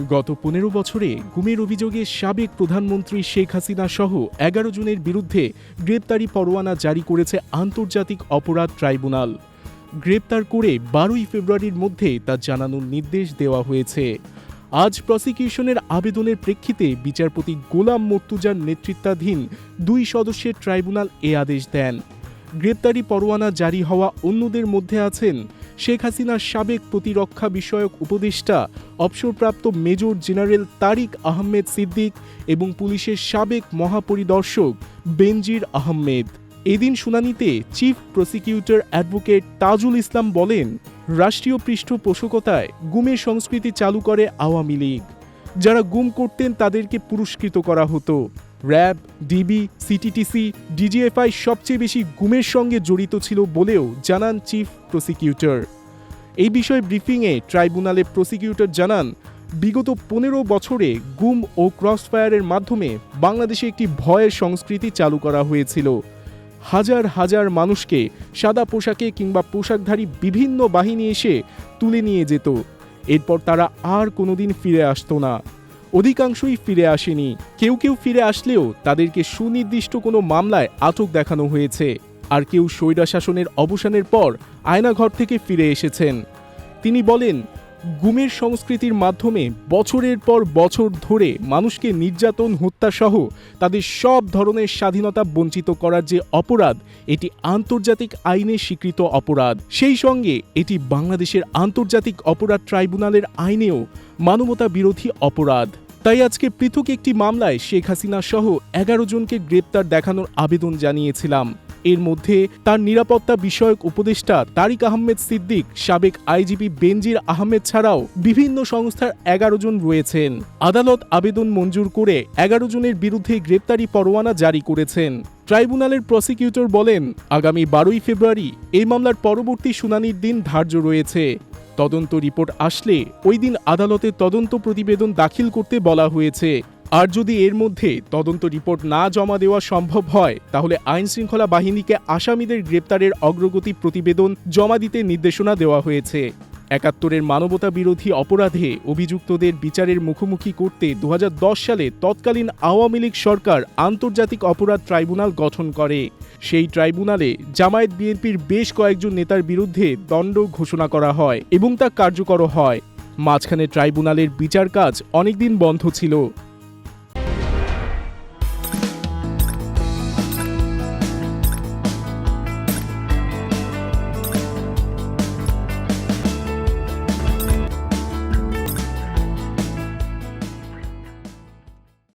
গত পনেরো বছরে গুমের অভিযোগে সাবেক প্রধানমন্ত্রী শেখ হাসিনা সহ এগারো জনের বিরুদ্ধে গ্রেপ্তারি পরোয়ানা জারি করেছে আন্তর্জাতিক অপরাধ ট্রাইব্যুনাল। গ্রেপ্তার করে বারোই ফেব্রুয়ারির মধ্যে তা জানানোর নির্দেশ দেওয়া হয়েছে। আজ প্রসিকিউশনের আবেদনের প্রেক্ষিতে বিচারপতি গোলাম মর্তুজার নেতৃত্বাধীন দুই সদস্যের ট্রাইব্যুনাল এ আদেশ দেন। গ্রেপ্তারি পরোয়ানা জারি হওয়া অন্যদের মধ্যে আছেন শেখ হাসিনার সাবেক প্রতিরক্ষা বিষয়ক উপদেষ্টা, অবসরপ্রাপ্ত মেজর জেনারেল তারিক আহমেদ সিদ্দিক এবং পুলিশের সাবেক মহাপরিদর্শক বেনজির আহমেদ। এদিন শুনানিতে chief prosecutor advocate Tajul Islam বলেন, রাষ্ট্রীয় পৃষ্ঠপোষকতায় গুমের সংস্কৃতি চালু করে আওয়ামী লীগ। যারা গুম করতেন তাদেরকে পুরস্কৃত করা হতো। র্যাব, ডিবি, সিটিটিসি, ডিজিএফআই সবচেয়ে বেশি গুমের সঙ্গে জড়িত ছিল বলেও জানান চিফ প্রসিকিউটর। এই বিষয়ে ব্রিফিংয়ে ট্রাইব্যুনালে প্রসিকিউটর জানান, বিগত পনেরো বছরে গুম ও ক্রসফায়ারের মাধ্যমে বাংলাদেশে একটি ভয়ের সংস্কৃতি চালু করা হয়েছিল। হাজার হাজার মানুষকে সাদা পোশাকে কিংবা পোশাকধারী বিভিন্ন বাহিনী এসে তুলে নিয়ে যেত। এরপর তারা আর কোনোদিন ফিরে আসতো না। অধিকাংশই ফিরে আসেনি। কেউ কেউ ফিরে আসলেও তাদেরকে সুনির্দিষ্ট কোনো মামলায় আটক দেখানো হয়েছে। আর কেউ স্বৈরা শাসনের অবসানের পর আয়নাঘর থেকে ফিরে এসেছেন। তিনি বলেন, গুমের সংস্কৃতির মাধ্যমে বছরের পর বছর ধরে মানুষকে নির্যাতন, হত্যাসহ তাদের সব ধরনের স্বাধীনতা বঞ্চিত করার যে অপরাধ, এটি আন্তর্জাতিক আইনে স্বীকৃত অপরাধ। সেই সঙ্গে এটি বাংলাদেশের আন্তর্জাতিক অপরাধ ট্রাইব্যুনালের আইনেও মানবতা বিরোধী অপরাধ। তাই আজকে পৃথক একটি মামলায় শেখ হাসিনা সহ এগারো জনকে গ্রেপ্তার দেখানোর আবেদন জানিয়েছিলাম। এর মধ্যে তার নিরাপত্তা বিষয়ক উপদেষ্টা তারিক আহমেদ সিদ্দিক, সাবেক আইজিপি বেনজির আহমেদ ছাড়াও বিভিন্ন সংস্থার এগারো জন রয়েছেন। আদালত আবেদন মঞ্জুর করে এগারো জনের বিরুদ্ধে গ্রেপ্তারি পরোয়ানা জারি করেছেন। ট্রাইব্যুনালের প্রসিকিউটর বলেন, আগামী বারোই ফেব্রুয়ারি এই মামলার পরবর্তী শুনানির দিন ধার্য রয়েছে। তদন্ত রিপোর্ট আসলে ওই দিন আদালতে তদন্ত প্রতিবেদন দাখিল করতে বলা হয়েছে। আর যদি এর মধ্যে তদন্ত রিপোর্ট না জমা দেওয়া সম্ভব হয়, তাহলে আইন শৃঙ্খলা বাহিনীকে আসামিদের গ্রেপ্তারের অগ্রগতি প্রতিবেদন জমা দিতে নির্দেশনা দেওয়া হয়েছে। একাত্তরের মানবতা বিরোধী অপরাধে অভিযুক্তদের বিচারের মুখোমুখি করতে দু হাজার দশ সালে তৎকালীন আওয়ামী লীগ সরকার আন্তর্জাতিক অপরাধ ট্রাইব্যুনাল গঠন করে। সেই ট্রাইব্যুনালে জামায়াত বিএনপির বেশ কয়েকজন নেতার বিরুদ্ধে দণ্ড ঘোষণা করা হয় এবং তা কার্যকর হয়। মাঝখানে ট্রাইব্যুনালের বিচার কাজ অনেকদিন বন্ধ ছিল।